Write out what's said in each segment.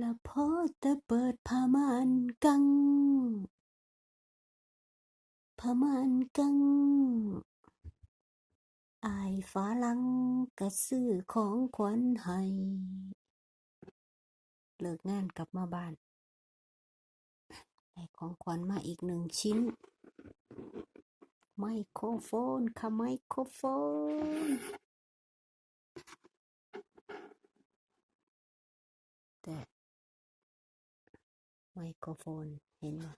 ละพอแต่เปิดผ้าม่านกังผ้าม่านกัง อายฝรั่งก็ซื้อของขวัญให้ เลิกงานกลับมาบ้านได้ของขวัญมาอีกหนึ่งชิ้น ไมโครโฟนค่ะไมโครโฟน แต่ ไมโครโฟนเห็นบ่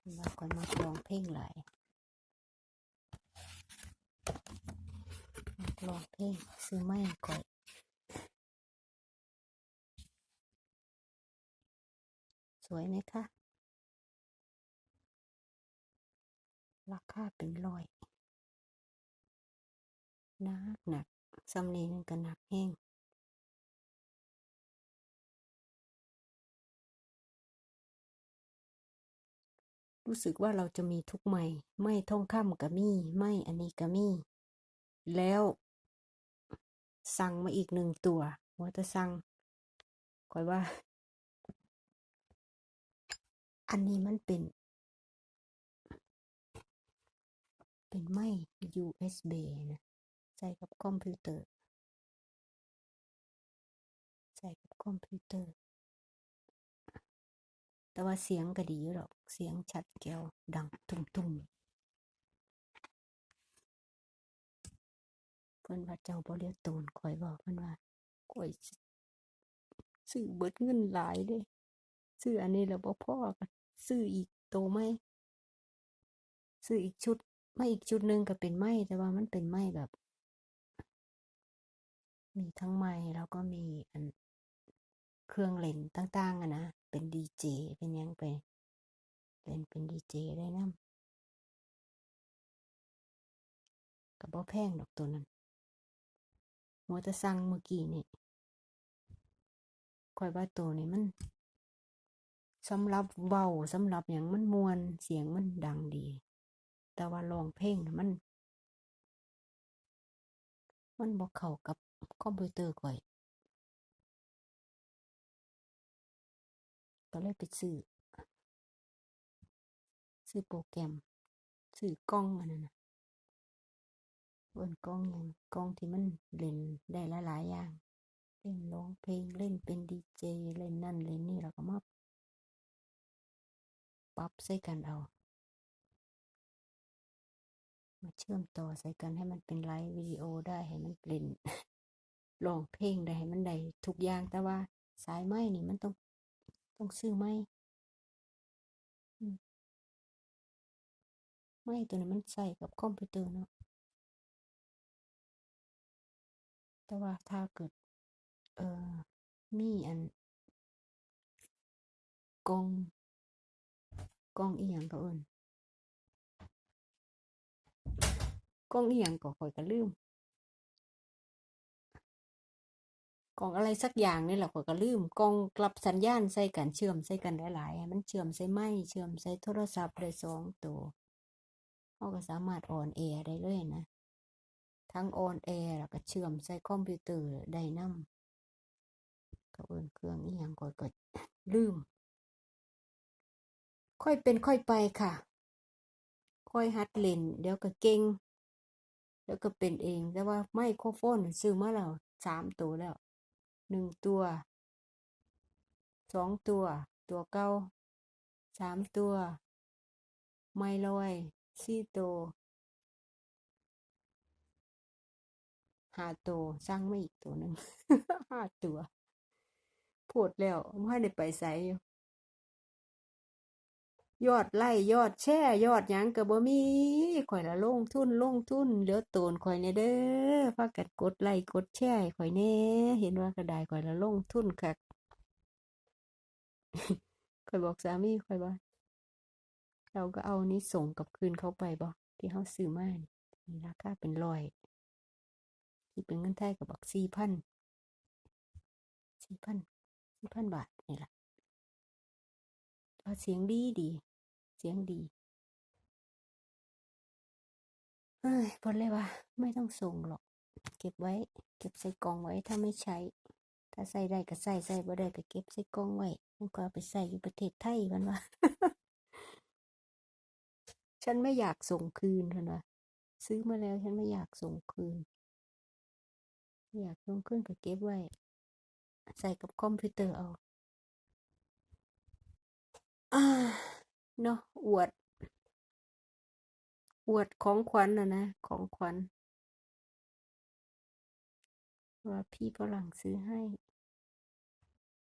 เห็นว่าก่อนมาร้องเพลงหลายมักร้องเพลงซื้อไม้ก่อยสวยไหมคะ ราคาเป็นร้อยหนักหนักสำเนียงก็หนักแห้ง รู้สึกว่าเราจะมีทุกไม้ไม่ท่องคำก็มีไม่อันนี้ก็มีแล้ว สั่งมาอีกหนึ่งตัวว่าจะสั่งก่อยว่า อันนี้มันเป็น เป็นไม้ USB นะใส่กับคอมพิวเตอร์ ใส่กับคอมพิวเตอร์ แต่ว่าเสียงก็ดีอยู่หรอก เสียงชัดแก้วดังตุ้มๆเพิ่นว่าเจ้าบ่เรียกตูนข่อยบอกเพิ่นว่าข่อยซื้อเบิดเงินหลายเด้ซื้ออันนี้แล้วบ่พอก็ซื้ออีกโตไหมซื้ออีกชุดไม่อีกชุดหนึ่งก็เป็นไม้แต่ว่ามันเป็นไม้แบบ มีทั้งไม้แล้วก็มีอันเครื่องเล่นต่างๆอะนะ เป็นดีเจเป็นยังไป เล่นเป็นดีเจได้นำก็บ่แพงดอกตัวนั้นหัวแต่สั่งเมื่อกี้นี่ข้อยว่าตัวนี้มันสำหรับเว้าสำหรับหยังมันมวนเสียงมันดังดี แต่ว่าร้องเพลงมัน มันบ่เข้ากับคอมพิวเตอร์ข้อยก็เลยไปซื้อ ซื้อโปรแกรมซื้อกล้องอันนั้นนะเอิ้นกล้องหยังกล้องที่มันเล่นได้หลายๆอย่าง เล่นร้องเพลงเล่นเป็นดีเจเล่นนั่นเล่นนี่แล้วก็มาปรับใส่กันเอา มาเชื่อมต่อใส่กันให้มันเป็นไลฟ์วิดีโอได้ให้มันเล่นร้องเพลงได้ให้มันได้ทุกอย่างแต่ว่าสายไม้นี่มันต้องต้องซื้อไม้ ไม้ตัวนี้มันใช้กับคอมพิวเตอร์เนาะแต่ว่าถ้าเกิด เอ่อ มีอันกล้องกล้องอิหยังเขาเอิ้นกล้องอิหยังก็ข้อยก็ลืมกล้องอะไรสักอย่างนี่แหละข้อยก็ลืมกล้องรับสัญญาณใส่กันเชื่อมใส่กันหลายๆมันเชื่อมใส่ไมค์เชื่อมใส่โทรศัพท์ได้สองตัว เราก็สามารถออนแอร์ได้เลยนะ ทั้งออนแอร์แล้วก็เชื่อมใส่คอมพิวเตอร์ได้นำเขาเอิ้นเครื่องอิหยังข้อยก็ลืม ค่อยเป็นค่อยไปค่ะ ค่อยหัดเล่น เดี๋ยวก็เก่งเดี๋ยวก็เป็นเอง แต่ว่าไมโครโฟนซื้อมาแล้วสามตัวแล้วหนึ่งตัวสองตัว ตัวเก่าสามตัว ไมค์ลอย สี่ตัวห้าตัวสั่งมาอีกตัวหนึ่งห้าตัวโพดแล้วบ่ได้ไปไสอยู่ยอดไลก์ยอดแชร์ยอดยังก็บ่มีข้อยละลงทุนลงทุนเหลือโตนข้อยแหน่ยเด้อพากันกดไลก์กดแชร์ให้ข้อยแหน่เห็นว่าก็ไดข้อยละลงทุนคักข้อยบอกสามีข้อยว่า เราก็เอานี้ส่งกับคืนเขาไปบ่ที่เราซื้อมานี่ราคาเป็นร้อยคิดเป็นเงินไทยก็บักสี่พันสี่พันสี่พันบาทนี่แหละเสียงดีดี เสียงดีเฮ้ยพิ่นเลยว่า ไม่ต้องส่งหรอก เก็บไว้ เก็บใส่กล่องไว้ถ้าไม่ใช้ ถ้าใส่ได้ก็ใส่ใส่บ่ได้ก็เก็บใส่กล่องไว้มันก็เอไปใส่อยู่ประเทศไทยมันว่า ฉันไม่อยากส่งคืนมันว่าซื้อมาแล้วฉันไม่อยากส่งคืน อยากส่งคืนก็เก็บไว้ ใส่กับคอมพิวเตอร์เอาอเนาะอวด อวดของขวัญนะนะ ของขวัญว่าพี่ฝรั่งซื้อให้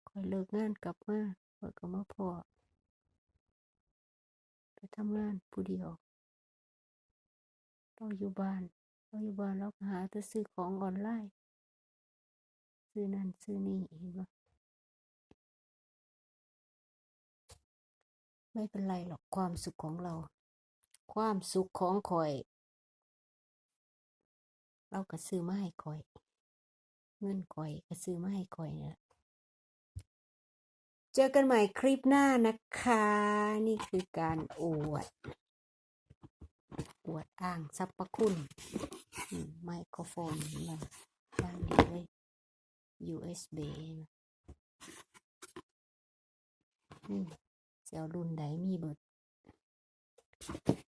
คอยเลิกงานกลับมาคอยก็มาพอ ทำงานผู้เดียวเราอยู่บ้านเราอยู่บ้านเราก็หาแต่ซื้อของออนไลน์ซื้อนั่นซื้อนี่เห็นปะไม่เป็นไรหรอกความสุขของเรา ความสุขของคอย เราก็ซื้อมาให้คอย เงินคอยก็ซื้อมาให้คอยเนี่ย เจอกันใหม่คลิปหน้านะคะ นี่คือการอวด อวดอ้างสรรพคุณไมโครโฟนมันตั้งนี้เลย USB นี่เซลรุ่นใดมีเบิด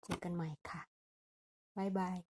เจอกันใหม่ค่ะ บ๊ายบาย